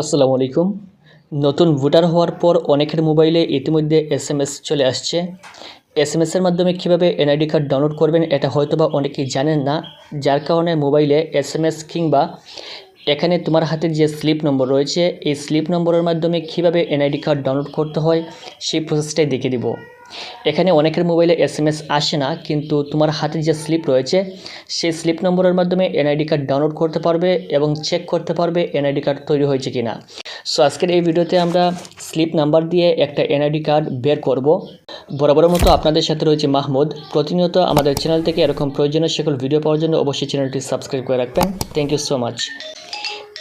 আসসালামু আলাইকুম। নতুন ভোটার হওয়ার পর অনেকের মোবাইলে ইতিমধ্যে এস এম এস চলে আসছে। এস এম এসের মাধ্যমে কীভাবে এনআইডি কার্ড ডাউনলোড করবেন এটা হয়তো বা অনেকেই জানেন না। যার কারণে মোবাইলে এস এম এস কিংবা এখানে তোমার হাতে যে স্লিপ নম্বর রয়েছে, এই স্লিপ নম্বরের মাধ্যমে কীভাবে এনআইডি কার্ড ডাউনলোড করতে হয়, সেই প্রসেসটাই দেখে দিব। এখানে অনেকের মোবাইলে এস এম এস আসে না, কিন্তু তোমার হাতে যে স্লিপ রয়েছে, সেই স্লিপ নম্বরের মাধ্যমে এনআইডি কার্ড ডাউনলোড করতে পারবে এবং চেক করতে পারবে এনআইডি কার্ড তৈরি হয়েছে কি না সো আজকের এই ভিডিওতে আমরা স্লিপ নাম্বার দিয়ে একটা এনআইডি কার্ড বের করব। বরাবরের মতো আপনাদের সাথে রয়েছে মাহমুদ। প্রতিনিয়ত আমাদের চ্যানেল থেকে এরকম প্রয়োজনীয় সকল ভিডিও পাওয়ার জন্য অবশ্যই চ্যানেলটি সাবস্ক্রাইব করে রাখবেন। Thank you so much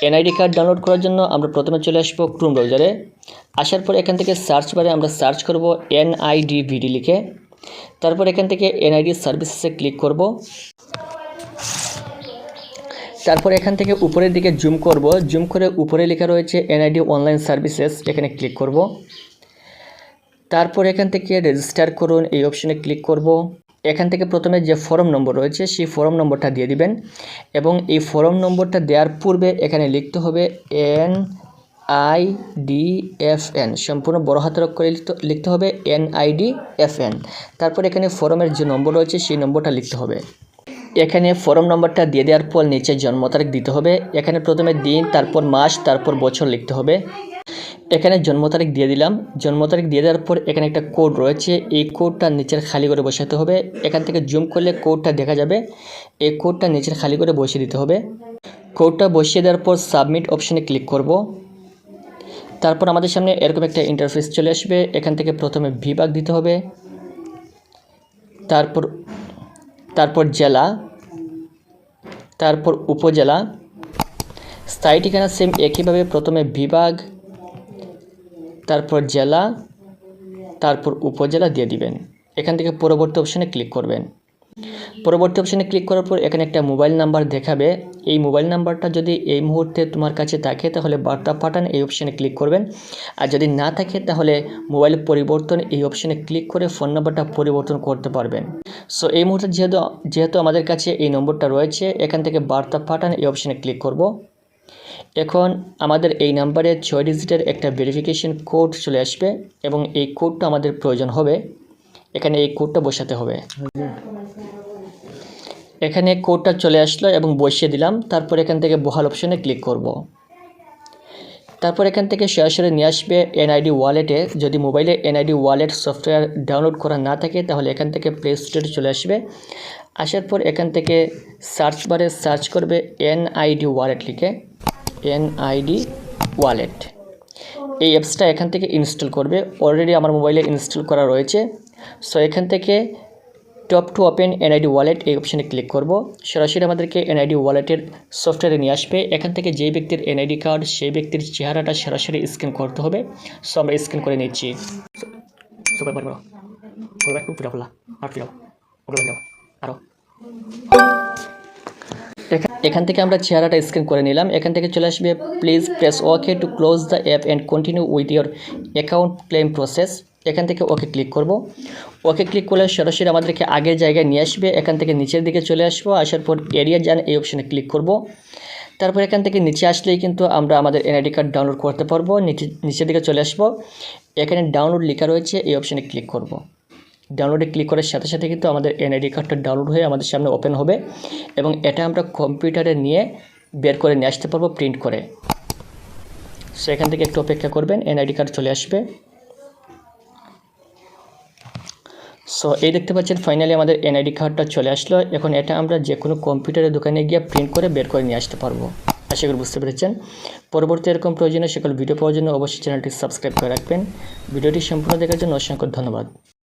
NID card download করার জন্য আমরা প্রথমে চলে আসব ক্রোম ব্রাউজারে আসার পর এখান থেকে সার্চ বারে আমরা সার্চ করব এনআইডি ভিডি লিখে। তারপর এখান থেকে এনআইডি সার্ভিসেসে ক্লিক করব। তারপর এখান থেকে উপরের দিকে জুম করব। জুম করে উপরে লেখা রয়েছে এনআইডি অনলাইন সার্ভিসেস এখানে ক্লিক করব। তারপর এখান থেকে রেজিস্টার করুন, এই অপশনে ক্লিক করব। এখান থেকে প্রথমে যে ফর্ম নম্বর রয়েছে, সেই ফর্ম নম্বরটা দিয়ে দিবেন এবং এই ফর্ম নম্বরটা দেওয়ার পূর্বে এখানে লিখতে হবে N I D F N সম্পূর্ণ বড় হাতের অক্ষরে লিখতে হবে N I D F N তারপর এখানে ফর্মের যে নম্বর রয়েছে, সেই নম্বরটা লিখতে হবে। এখানে ফর্ম নম্বরটা দিয়ে দেওয়ার পর নিচে জন্ম তারিখ দিতে হবে। এখানে প্রথমে দিন, তারপর মাস, তারপর বছর লিখতে হবে। এখানে জন্ম তারিখ দিয়ে দিলাম। জন্ম তারিখ দিয়ে দেওয়ার পর এখানে একটা কোড রয়েছে। এই কোডটা নিচের খালি করে বসাতে হবে। এখান থেকে জুম করলে কোডটা দেখা যাবে। এই কোডটা নিচের খালি করে বসিয়ে দিতে হবে। কোডটা বসিয়ে দেওয়ার পর সাবমিট অপশনে ক্লিক করব। তারপর আমাদের সামনে এরকম একটা ইন্টারফেস চলে আসবে। এখান থেকে প্রথমে বিভাগ দিতে হবে। তারপর তারপর জেলা। তারপর উপজেলা। স্থায়ী ঠিকানা সেম একইভাবে প্রথমে বিভাগ তারপর জেলা, তারপর উপজেলা দিয়ে দিবেন। এখান থেকে পরবর্তী অপশানে ক্লিক করবেন। পরবর্তী অপশানে ক্লিক করার পর এখানে একটা মোবাইল নাম্বার দেখাবে। এই মোবাইল নাম্বারটা যদি এই মুহূর্তে তোমার কাছে থাকে, তাহলে বার্তা পাঠান, এই অপশানে ক্লিক করবেন। আর যদি না থাকে, তাহলে মোবাইল পরিবর্তন, এই অপশানে ক্লিক করে ফোন নাম্বারটা পরিবর্তন করতে পারবেন। সো এই মুহূর্তে যেহেতু যেহেতু আমাদের কাছে এই নম্বরটা রয়েছে, এখান থেকে বার্তা পাঠান, এই অপশানে ক্লিক করব। এখন আমাদের এই নাম্বারে ছয় ডিজিটের একটা ভেরিফিকেশন কোড চলে আসবে এবং এই কোডটা আমাদের প্রয়োজন হবে। এখানে এই কোডটা বসাতে হবে। এখানে কোডটা চলে আসলো এবং বসিয়ে দিলাম। তারপর এখান থেকে বহাল অপশনে ক্লিক করব। তারপর এখান থেকে সরাসরি নিয়ে আসবে এনআইডি ওয়ালেটে যদি মোবাইলে এনআইডি ওয়ালেট সফটওয়্যার ডাউনলোড করা না থাকে, তাহলে এখান থেকে প্লে স্টোরে চলে আসবে। আসার পর এখান থেকে সার্চ বারে সার্চ করবে এনআইডি ওয়ালেট লিখে এনআইডি ওয়ালেট এই অ্যাপসটা এখান থেকে ইনস্টল করবে। অলরেডি আমার মোবাইলে ইনস্টল করা রয়েছে। সো এখান থেকে top to open NID wallet এই অপশানে ক্লিক করব। সরাসরি আমাদেরকে এনআইডি ওয়ালেটের সফটওয়্যারে নিয়ে আসবে। এখান থেকে যেই ব্যক্তির এনআইডি কার্ড সেই ব্যক্তির চেহারাটা সরাসরি স্ক্যান করতে হবে। সো আমরা স্ক্যান করে নিচ্ছি। আর আরও এখান থেকে আমরা চেহারাটা স্ক্যান করে নিলাম। এখান থেকে চলে আসবে please press okay to close the app and continue with your account claim process এখান থেকে ওকে ক্লিক করব। ওকে ক্লিক করলে সরাসরি আমাদেরকে আগের জায়গায় নিয়ে আসবে। এখান থেকে নিচের দিকে চলে আসব। আসার পর এরিয়া যান এই অপশানে ক্লিক করব। তারপর এখান থেকে নিচে আসলেই কিন্তু আমরা আমাদের এনআইডি কার্ড ডাউনলোড করতে পারব। নিচে নিচের দিকে চলে আসব। এখানে ডাউনলোড লেখা রয়েছে, এই অপশানে ক্লিক করব। ডাউনলোডে ক্লিক করার সাথে সাথে কিন্তু আমাদের এনআইডি কার্ডটা ডাউনলোড হয়ে আমাদের সামনে ওপেন হবে এবং এটা আমরা কম্পিউটারে নিয়ে বের করে নিয়ে আসতে পারব, প্রিন্ট করে। সো এখান থেকে একটু অপেক্ষা করবেন, এনআইডি কার্ড চলে আসবে। সো এই দেখতে পাচ্ছেন, ফাইনালি আমাদের এনআইডি কার্ডটা চলে আসলো। এখন এটা আমরা যে কোনো কম্পিউটারের দোকানে গিয়ে প্রিন্ট করে বের করে নিয়ে আসতে পারব। আশা করি বুঝতে পেরেছেন। পরবর্তী এরকম প্রয়োজনে সকল ভিডিও পাওয়ার জন্য অবশ্যই চ্যানেলটি সাবস্ক্রাইব করে রাখবেন। ভিডিওটি সম্পূর্ণ দেখার জন্য অসংখ্য ধন্যবাদ।